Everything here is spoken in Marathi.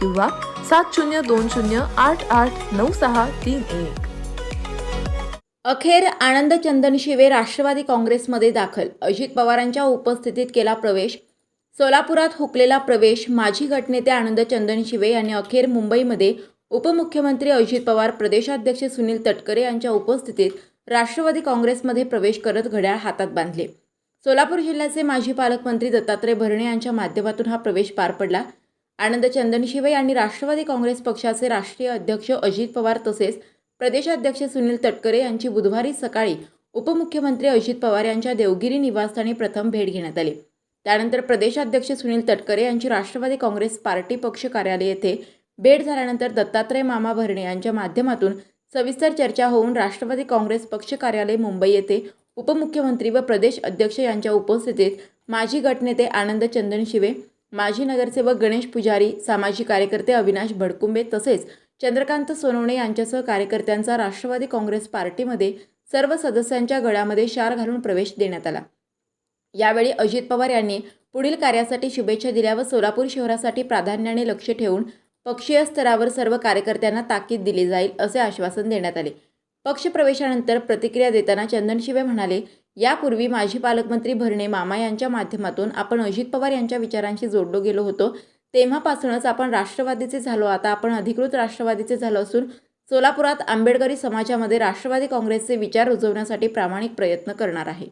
किंवा सात शून्य दोन शून्य आठ आठ नऊ सहा तीन एक. अखेर आनंद चंदनशिवे राष्ट्रवादी काँग्रेसमध्ये दाखल. अजित पवारांच्या उपस्थितीत केला प्रवेश. सोलापुरात हुकलेला प्रवेश. माजी गटनेते आनंद चंदनशिवे यांनी अखेर मुंबईमध्ये उपमुख्यमंत्री अजित पवार प्रदेशाध्यक्ष सुनील तटकरे यांच्या उपस्थितीत राष्ट्रवादी काँग्रेसमध्ये प्रवेश करत घड्याळ हातात बांधले. सोलापूर जिल्ह्याचे माजी पालकमंत्री दत्तात्रय भरणे यांच्या माध्यमातून हा प्रवेश पार पडला. आनंद चंदनशिवे यांनी राष्ट्रवादी काँग्रेस पक्षाचे राष्ट्रीय अध्यक्ष अजित पवार तसेच प्रदेशाध्यक्ष सुनील तटकरे यांची बुधवारी सकाळी उपमुख्यमंत्री अजित पवार यांच्या देवगिरी निवासस्थानी प्रथम भेट घेण्यात आली. त्यानंतर प्रदेशाध्यक्ष सुनील तटकरे यांची राष्ट्रवादी काँग्रेस पार्टी पक्ष कार्यालय येथे भेट झाल्यानंतर दत्तात्रय मामा भरणे यांच्या माध्यमातून सविस्तर चर्चा होऊन राष्ट्रवादी काँग्रेस पक्ष कार्यालय मुंबई येथे उपमुख्यमंत्री व प्रदेश अध्यक्ष यांच्या उपस्थितीत माजी गटनेते आनंद चंदनशिवे माजी नगरसेवक गणेश पुजारी सामाजिक कार्यकर्ते अविनाश भडकुंबे तसेच चंद्रकांत सोनवणे यांच्यासह कार्यकर्त्यांचा राष्ट्रवादी काँग्रेस पार्टीमध्ये सर्व सदस्यांच्या गळ्यामध्ये शार घालून प्रवेश देण्यात आला. यावेळी अजित पवार यांनी पुढील कार्यासाठी शुभेच्छा दिल्या व सोलापूर शहरासाठी प्राधान्याने लक्ष ठेवून पक्षीय स्तरावर सर्व कार्यकर्त्यांना ताकीद दिली जाईल असे आश्वासन देण्यात आले. पक्षप्रवेशानंतर प्रतिक्रिया देताना चंदनशिवे म्हणाले यापूर्वी माजी पालकमंत्री भरणे मामा यांच्या माध्यमातून आपण अजित पवार यांच्या विचारांशी जोडलो गेलो होतो. तेव्हापासूनच आपण राष्ट्रवादीचे झालो. आता आपण अधिकृत राष्ट्रवादीचे झालो असून सोलापुरात आंबेडकरी समाजामध्ये राष्ट्रवादी काँग्रेसचे विचार रुजवण्यासाठी प्रामाणिक प्रयत्न करणार आहे.